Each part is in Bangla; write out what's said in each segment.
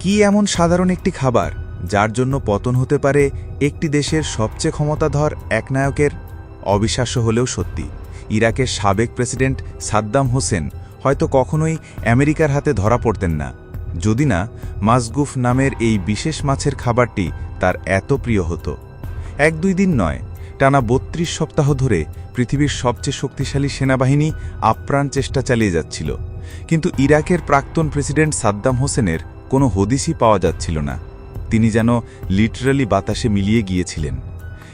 কি এমন সাধারণ একটি খাবার যার জন্য পতন হতে পারে একটি দেশের সবচেয়ে ক্ষমতাধর একনায়কের? অবিশ্বাস্য হলেও সত্যি, ইরাকের সাবেক প্রেসিডেন্ট সাদ্দাম হোসেন হয়তো কখনোই আমেরিকার হাতে ধরা পড়তেন না। যদি না মাসগুফ নামের এই বিশেষ মাছের খাবারটি তার এত প্রিয় হতো। এক দুই দিন নয়, টানা বত্রিশ সপ্তাহ ধরে পৃথিবীর সবচেয়ে শক্তিশালী সেনাবাহিনী আপ্রাণ চেষ্টা চালিয়ে যাচ্ছিল। কিন্তু ইরাকের প্রাক্তন প্রেসিডেন্ট সাদ্দাম হোসেনের কোনো হদিসই পাওয়া যাচ্ছিল না। তিনি যেন লিটারালি বাতাসে মিলিয়ে গিয়েছিলেন।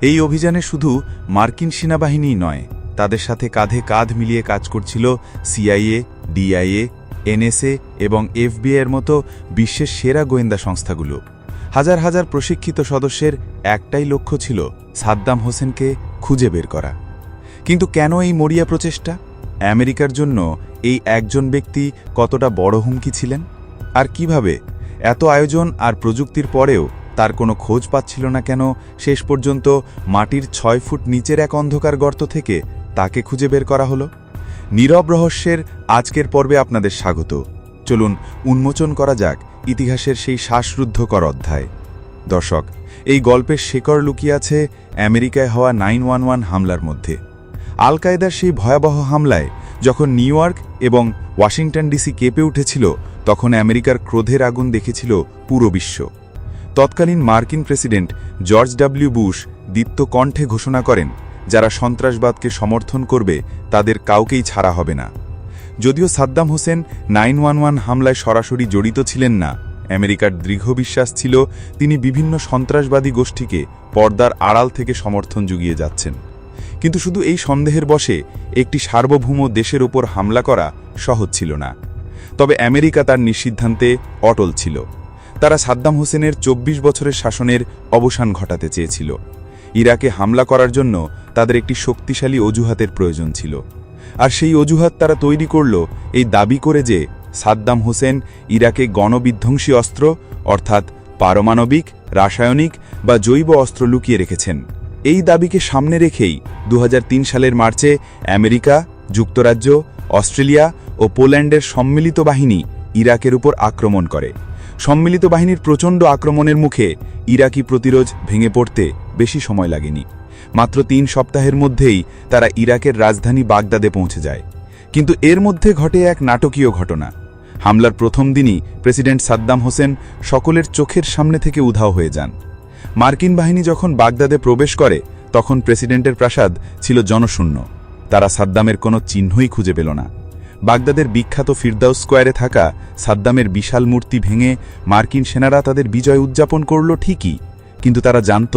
এই অভিযানে শুধু মার্কিন সেনাবাহিনীই নয়, তাদের সাথে কাঁধে কাঁধ মিলিয়ে কাজ করছিল সিআইএ, ডিআইএ, এনএসএ এবং এফবিআইয়ের মতো বিশ্বের সেরা গোয়েন্দা সংস্থাগুলো। হাজার হাজার প্রশিক্ষিত সদস্যের একটাই লক্ষ্য ছিল সাদ্দাম হোসেনকে খুঁজে বের করা। কিন্তু কেন এই মরিয়া প্রচেষ্টা? আমেরিকার জন্য এই একজন ব্যক্তি কতটা বড় হুমকি ছিলেন? আর কীভাবে এত আয়োজন আর প্রযুক্তির পরেও তার কোনো খোঁজ পাচ্ছিল না কেন শেষ পর্যন্ত মাটির ছয় ফুট নিচের এক অন্ধকার গর্ত থেকে তাকে খুঁজে বের করা হলো। নীরব রহস্যের আজকের পর্বে আপনাদের স্বাগত। চলুন উন্মোচন করা যাক ইতিহাসের সেই শ্বাসরুদ্ধকর অধ্যায়। দর্শক, এই গল্পের শেকড় লুকিয়ে আছে আমেরিকায় হওয়া নাইন ওয়ান ওয়ান হামলার মধ্যে। আল কায়দার সেই ভয়াবহ হামলায় যখন নিউ ইয়র্ক এবং ওয়াশিংটন ডিসি কেঁপে উঠেছিল তখন আমেরিকার ক্রোধের আগুন দেখেছিল পুরো বিশ্ব। তৎকালীন মার্কিন প্রেসিডেন্ট জর্জ ডাব্লিউ বুশ দীপ্ত কণ্ঠে ঘোষণা করেন, যারা সন্ত্রাসবাদকে সমর্থন করবে, তাদের কাউকেই ছাড়া হবে না। যদিও সাদ্দাম হোসেন নাইন ওয়ান হামলায় সরাসরি জড়িত ছিলেন না, আমেরিকার দৃঢ় বিশ্বাস ছিল তিনি বিভিন্ন সন্ত্রাসবাদী গোষ্ঠীকে পর্দার আড়াল থেকে সমর্থন জুগিয়ে যাচ্ছেন। কিন্তু শুধু এই সন্দেহের বশে একটি সার্বভৌম দেশের উপর হামলা করা সহজ ছিল না। তবে আমেরিকা তার নিঃসিদ্ধান্তে অটল ছিল। তারা সাদ্দাম হোসেনের ২৪ বছরের শাসনের অবসান ঘটাতে চেয়েছিল। ইরাকে হামলা করার জন্য তাদের একটি শক্তিশালী অজুহাতের প্রয়োজন ছিল। আর সেই অজুহাত তারা তৈরি করল এই দাবি করে যে সাদ্দাম হোসেন ইরাকে গণবিধ্বংসী অস্ত্র, অর্থাৎ পারমাণবিক, রাসায়নিক বা জৈব অস্ত্র লুকিয়ে রেখেছেন। এই দাবিকে সামনে রেখেই দু হাজার তিন সালের মার্চে আমেরিকা, যুক্তরাজ্য, অস্ট্রেলিয়া ও পোল্যান্ডের সম্মিলিত বাহিনী ইরাকের উপর আক্রমণ করে। সম্মিলিত বাহিনীর প্রচণ্ড আক্রমণের মুখে ইরাকি প্রতিরোধ ভেঙে পড়তে বেশি সময় লাগেনি। মাত্র তিন সপ্তাহের মধ্যেই তারা ইরাকের রাজধানী বাগদাদে পৌঁছে যায়। কিন্তু এর মধ্যে ঘটে এক নাটকীয় ঘটনা। হামলার প্রথম দিনই প্রেসিডেন্ট সাদ্দাম হোসেন সকলের চোখের সামনে থেকে উধাও হয়ে যান। মার্কিন বাহিনী যখন বাগদাদে প্রবেশ করে, তখন প্রেসিডেন্টের প্রাসাদ ছিল জনশূন্য। তারা সাদ্দামের কোনো চিহ্নই খুঁজে পেল না। বাগদাদের বিখ্যাত ফিরদাউস স্কোয়ারে থাকা সাদ্দামের বিশাল মূর্তি ভেঙে মার্কিন সেনারা তাদের বিজয় উদযাপন করল ঠিকই, কিন্তু তারা জানত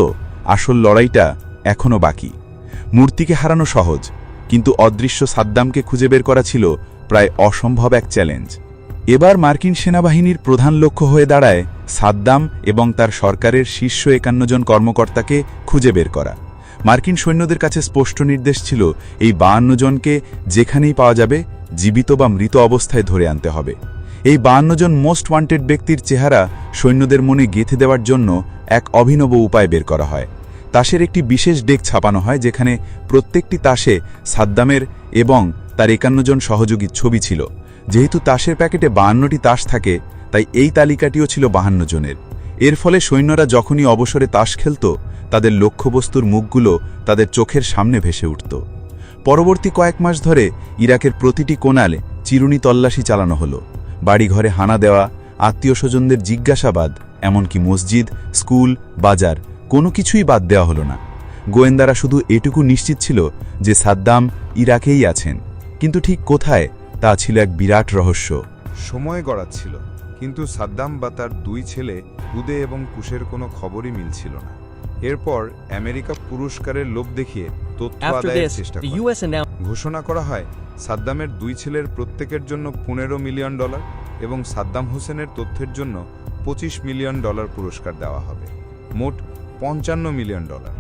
আসল লড়াইটা এখনও বাকি। মূর্তিকে হারানো সহজ, কিন্তু অদৃশ্য সাদ্দামকে খুঁজে বের করা ছিল প্রায় অসম্ভব এক চ্যালেঞ্জ। এবার মার্কিন সেনাবাহিনীর প্রধান লক্ষ্য হয়ে দাঁড়ায় সাদ্দাম এবং তার সরকারের শীর্ষ একান্ন জন কর্মকর্তাকে খুঁজে বের করা। মার্কিন সৈন্যদের কাছে স্পষ্ট নির্দেশ ছিল, এই বাহান্ন জনকে যেখানেই পাওয়া যাবে, জীবিত বা মৃত অবস্থায় ধরে আনতে হবে। এই বাহান্ন জন মোস্ট ওয়ান্টেড ব্যক্তির চেহারা সৈন্যদের মনে গেঁথে দেওয়ার জন্য এক অভিনব উপায় বের করা হয়। তাসের একটি বিশেষ ডেক ছাপানো হয়, যেখানে প্রত্যেকটি তাসে সাদ্দামের এবং তার একান্ন জন সহযোগীর ছবি ছিল। যেহেতু তাসের প্যাকেটে বাহান্নটি তাস থাকে, তাই এই তালিকাটিও ছিল বাহান্ন জনের। এর ফলে সৈন্যরা যখনই অবসরে তাস খেলত তাদের লক্ষ্যবস্তুর মুখগুলো তাদের চোখের সামনে ভেসে উঠত। পরবর্তী কয়েক মাস ধরে ইরাকের প্রতিটি কোণালে চিরুনি তল্লাশি চালানো হলো। বাড়িঘরে হানা দেওয়া আত্মীয় স্বজনদের জিজ্ঞাসাবাদ, এমনকি মসজিদ, স্কুল, বাজার, কোনো কিছুই বাদ দেওয়া হলো না। গোয়েন্দারা শুধু এটুকু নিশ্চিত ছিল যে সাদ্দাম ইরাকেই আছেন। কিন্তু ঠিক কোথায়, তা ছিল এক বিরাট রহস্য। সময় গড়াচ্ছিল, কিন্তু সাদ্দাম বা তার দুই ছেলে হুদে এবং কুশের কোনো খবরই মিলছিল না। এরপর আমেরিকা পুরস্কারের লোভ দেখিয়ে তথ্য আদায়ের চেষ্টা করে। ঘোষণা করা হয় সাদ্দামের দুই ছেলের প্রত্যেকের জন্য পনেরো মিলিয়ন ডলার এবং সাদ্দাম হোসেনের তথ্যের জন্য পঁচিশ মিলিয়ন ডলার পুরস্কার দেওয়া হবে। মোট পঞ্চান্ন মিলিয়ন ডলার।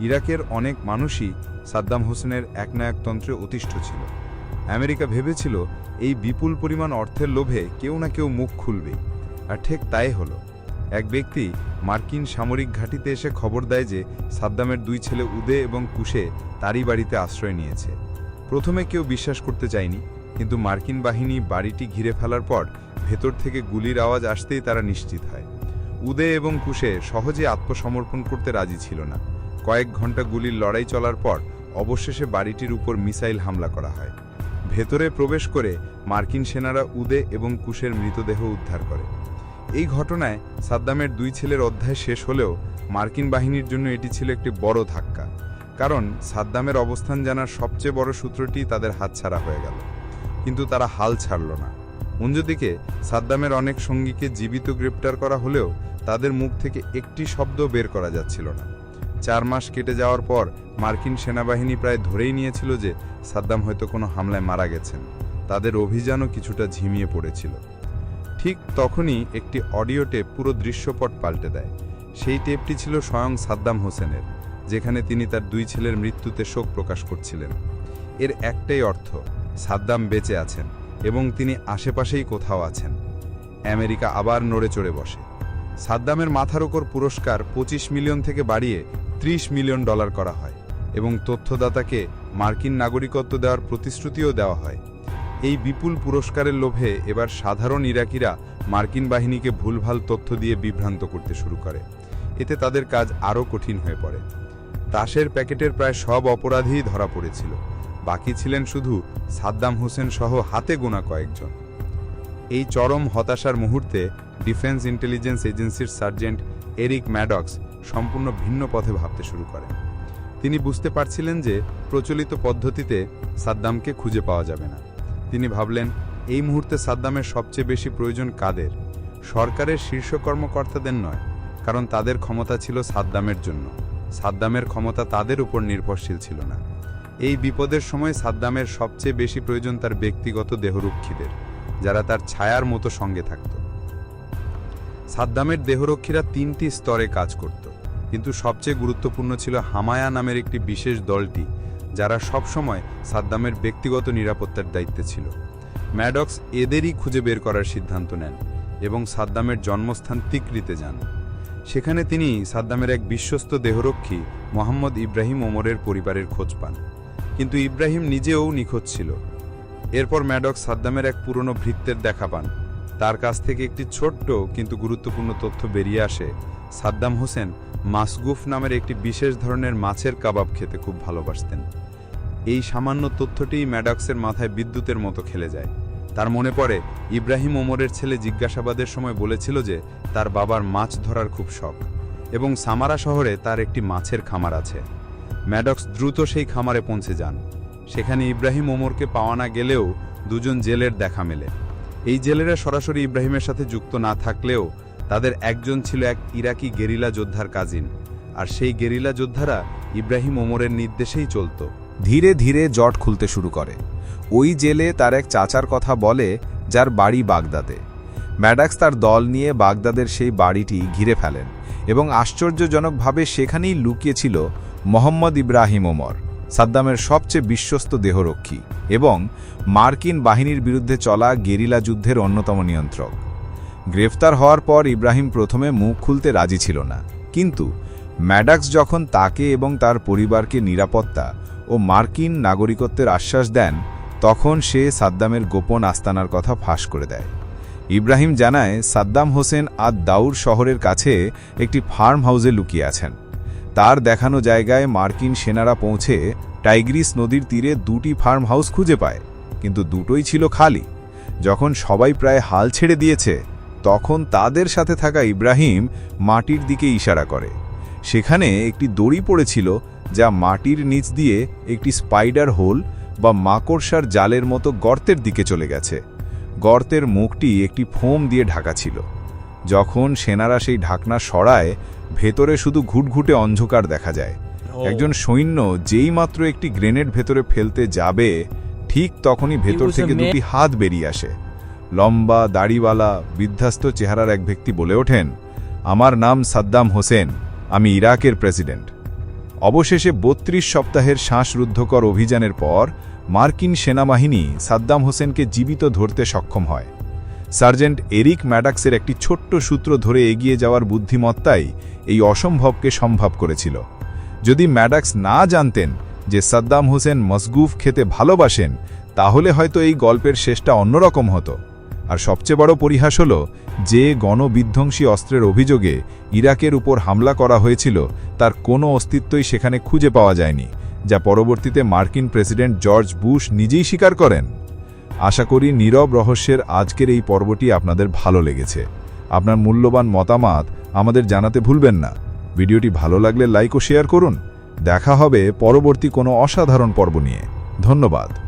ইরাকের অনেক মানুষই সাদ্দাম হোসেনের একনায়কতন্ত্রে অতিষ্ঠ ছিল। আমেরিকা ভেবেছিল এই বিপুল পরিমাণ অর্থের লোভে কেউ না কেউ মুখ খুলবে আর ঠিক তাই হলো। এক ব্যক্তি মার্কিন সামরিক ঘাঁটিতে এসে খবর দেয় যে সাদ্দামের দুই ছেলে উদে এবং কুশে তারই বাড়িতে আশ্রয় নিয়েছে। প্রথমে কেউ বিশ্বাস করতে চায়নি, কিন্তু মার্কিন বাহিনী বাড়িটি ঘিরে ফেলার পর ভেতর থেকে গুলির আওয়াজ আসতেই তারা নিশ্চিত হয়। উদে এবং কুশে সহজে আত্মসমর্পণ করতে রাজি ছিল না। কয়েক ঘণ্টা গুলির লড়াই চলার পর অবশেষে বাড়িটির উপর মিসাইল হামলা করা হয়। ভেতরে প্রবেশ করে মার্কিন সেনারা উদে এবং কুশের মৃতদেহ উদ্ধার করে। এই ঘটনায় সাদ্দামের দুই ছেলের অধ্যায় শেষ হলেও মার্কিন বাহিনীর জন্য এটি ছিল একটি বড় ধাক্কা, কারণ সাদ্দামের অবস্থান জানার সবচেয়ে বড় সূত্রটি তাদের হাতছাড়া হয়ে গেল। কিন্তু তারা হাল ছাড়ল না। অন্যদিকে, সাদ্দামের অনেক সঙ্গীকে জীবিত গ্রেপ্তার করা হলেও তাদের মুখ থেকে একটি শব্দ বের করা যাচ্ছিল না। চার মাস কেটে যাওয়ার পর মার্কিন সেনাবাহিনী প্রায় ধরেই নিয়েছিল যে সাদ্দাম হয়তো কোনো হামলায় মারা গেছেন। তাদের অভিযানও কিছুটা ঝিমিয়ে পড়েছিল। ঠিক তখনই একটি অডিও টেপ পুরো দৃশ্যপট পাল্টে দেয়। সেই টেপটি ছিল স্বয়ং সাদ্দাম হোসেনের, যেখানে তিনি তার দুই ছেলের মৃত্যুতে শোক প্রকাশ করছিলেন। এর একটাই অর্থ, সাদ্দাম বেঁচে আছেন এবং তিনি আশেপাশেই কোথাও আছেন। আমেরিকা আবার নড়ে চড়ে বসে। সাদ্দামের মাথার ওপর পুরস্কার ২৫ মিলিয়ন থেকে বাড়িয়ে ৩০ মিলিয়ন ডলার করা হয় এবং তথ্যদাতাকে মার্কিন নাগরিকত্ব দেওয়ার প্রতিশ্রুতিও দেওয়া হয়। এই বিপুল পুরস্কারের লোভে এবার সাধারণ ইরাকিরা মার্কিন বাহিনীকে ভুলভাল তথ্য দিয়ে বিভ্রান্ত করতে শুরু করে। এতে তাদের কাজ আরও কঠিন হয়ে পড়ে। তাসের প্যাকেটের প্রায় সব অপরাধীই ধরা পড়েছিল। বাকি ছিলেন শুধু সাদ্দাম হোসেন সহ হাতে গোনা কয়েকজন। এই চরম হতাশার মুহূর্তে ডিফেন্স ইন্টেলিজেন্স এজেন্সির সার্জেন্ট এরিক ম্যাডক্স সম্পূর্ণ ভিন্ন পথে ভাবতে শুরু করেন। তিনি বুঝতে পারছিলেন যে প্রচলিত পদ্ধতিতে সাদ্দামকে খুঁজে পাওয়া যাবে না। তিনি ভাবলেন, এই মুহূর্তে সাদ্দামের সবচেয়ে বেশি প্রয়োজন কাদের? সরকারের শীর্ষ কর্মকর্তাদের নয়, কারণ তাদের ক্ষমতা ছিল সাদ্দামের জন্য। সাদ্দামের ক্ষমতা তাদের উপর নির্ভরশীল ছিল না। এই বিপদের সময় সাদ্দামের সবচেয়ে বেশি প্রয়োজন তার ব্যক্তিগত দেহরক্ষীদের, যারা তার ছায়ার মতো সঙ্গে থাকত। সাদ্দামের দেহরক্ষীরা তিনটি স্তরে কাজ করত, কিন্তু সবচেয়ে গুরুত্বপূর্ণ ছিল হামায়া নামের একটি বিশেষ দলটি যারা সবসময় সাদ্দামের ব্যক্তিগত নিরাপত্তার দায়িত্বে ছিল। ম্যাডক্স এদেরই খুঁজে বের করার সিদ্ধান্ত নেন এবং সাদ্দামের জন্মস্থান তিকরিতে যান। সেখানে তিনি সাদ্দামের এক বিশ্বস্ত দেহরক্ষী মোহাম্মদ ইব্রাহিম ওমরের পরিবারের খোঁজ পান। কিন্তু ইব্রাহিম নিজেও নিখোঁজ ছিল। এরপর ম্যাডক্স সাদ্দামের এক পুরনো ভৃত্যের দেখা পান। তার কাছ থেকে একটি ছোট্ট কিন্তু গুরুত্বপূর্ণ তথ্য বেরিয়ে আসে সাদ্দাম হোসেন মাসগুফ নামের একটি বিশেষ ধরনের মাছের কাবাব খেতে খুব ভালোবাসতেন। এই সামান্য তথ্যটিই ম্যাডক্সের মাথায় বিদ্যুতের মতো খেলে যায়। তার মনে পড়ে, ইব্রাহিম ওমরের ছেলে জিজ্ঞাসাবাদের সময় বলেছিল যে, তার বাবার মাছ ধরার খুব শখ এবং সামারা শহরে তার একটি মাছের খামার আছে। ম্যাডক্স দ্রুত সেই খামারে পৌঁছে যান। সেখানে ইব্রাহিম ওমরকে পাওয়া না গেলেও দুজন জেলের দেখা মেলে। এই জেলেরা সরাসরি ইব্রাহিমের সাথে যুক্ত না থাকলেও তাদের একজন ছিল এক ইরাকি গেরিলা যোদ্ধার কাজিন, আর সেই গেরিলা যোদ্ধারা ইব্রাহিম ওমরের নির্দেশেই চলত। ধীরে ধীরে জট খুলতে শুরু করে। ওই জেলে তার এক চাচার কথা বলে, যার বাড়ি বাগদাদে। ম্যাডাক্স তার দল নিয়ে বাগদাদের সেই বাড়িটি ঘিরে ফেলেন এবং আশ্চর্যজনকভাবে সেখানেই লুকিয়েছিল মোহাম্মদ ইব্রাহিম ওমর, সাদ্দামের সবচেয়ে বিশ্বস্ত দেহরক্ষী এবং মার্কিন বাহিনীর বিরুদ্ধে চলা গেরিলা যুদ্ধের অন্যতম নিয়ন্ত্রক। গ্রেফতার হওয়ার পর ইব্রাহিম প্রথমে মুখ খুলতে রাজি ছিল না। কিন্তু ম্যাডাক্স যখন তাকে এবং তার পরিবারকে নিরাপত্তা ও মার্কিন নাগরিকত্বের আশ্বাস দেন, তখন সে সাদ্দামের গোপন আস্তানার কথা ফাঁস করে দেয়। ইব্রাহিম জানায়, সাদ্দাম হোসেন আদ দাউর শহরের কাছে একটি ফার্ম হাউসে লুকিয়ে আছেন। তার দেখানো জায়গায় মার্কিন সেনারা পৌঁছে টাইগ্রিস নদীর তীরে দুটি ফার্ম হাউস খুঁজে পায়, কিন্তু দুটোই ছিল খালি। যখন সবাই প্রায় হাল ছেড়ে দিয়েছে তখন তাদের সাথে থাকা ইব্রাহিম মাটির দিকে ইশারা করে। সেখানে একটি দড়ি পড়েছিল যা মাটির নিচ দিয়ে একটি স্পাইডার হোল বা মাকড়সার জালের মতো গর্তের দিকে চলে গেছে। গর্তের মুখটি একটি ফোম দিয়ে ঢাকা ছিল। যখন সেনারা সেই ঢাকনা সরায় ভেতরে শুধু ঘুটঘুটে অন্ধকার দেখা যায়। একজন সৈন্য যেই মাত্র একটি গ্রেনেড ভেতরে ফেলতে যাবে ঠিক তখনই ভেতর থেকে দুটি হাত বেরিয়ে আসে। লম্বা, দাড়িওয়ালা, বিধ্বস্ত চেহারার এক ব্যক্তি বলে ওঠেন, আমার নাম সাদ্দাম হোসেন, আমি ইরাকের প্রেসিডেন্ট। অবশেষে বত্রিশ সপ্তাহের শ্বাসরুদ্ধকর অভিযানের পর মার্কিন সেনাবাহিনী সাদ্দাম হোসেনকে জীবিত ধরতে সক্ষম হয়। সার্জেন্ট এরিক ম্যাডাক্সের একটি ছোট্ট সূত্র ধরে এগিয়ে যাওয়ার বুদ্ধিমত্তাই এই অসম্ভবকে সম্ভব করেছিল। যদি ম্যাডাক্স না জানতেন যে সাদ্দাম হোসেন মসগুফ খেতে ভালোবাসেন, তাহলে হয়তো এই গল্পের শেষটা অন্যরকম হতো। আর সবচেয়ে বড় পরিহাস হল, যে গণবিধ্বংসী অস্ত্রের অভিযোগে ইরাকের উপর হামলা করা হয়েছিল, তার কোনো অস্তিত্বই সেখানে খুঁজে পাওয়া যায়নি, যা পরবর্তীতে মার্কিন প্রেসিডেন্ট জর্জ বুশ নিজেই স্বীকার করেন। আশা করি নীরব রহস্যের আজকের এই পর্বটি আপনাদের ভালো লেগেছে। আপনার মূল্যবান মতামত আমাদের জানাতে ভুলবেন না। ভিডিওটি ভালো লাগলে লাইক ও শেয়ার করুন। দেখা হবে পরবর্তী কোনো অসাধারণ পর্ব নিয়ে। ধন্যবাদ।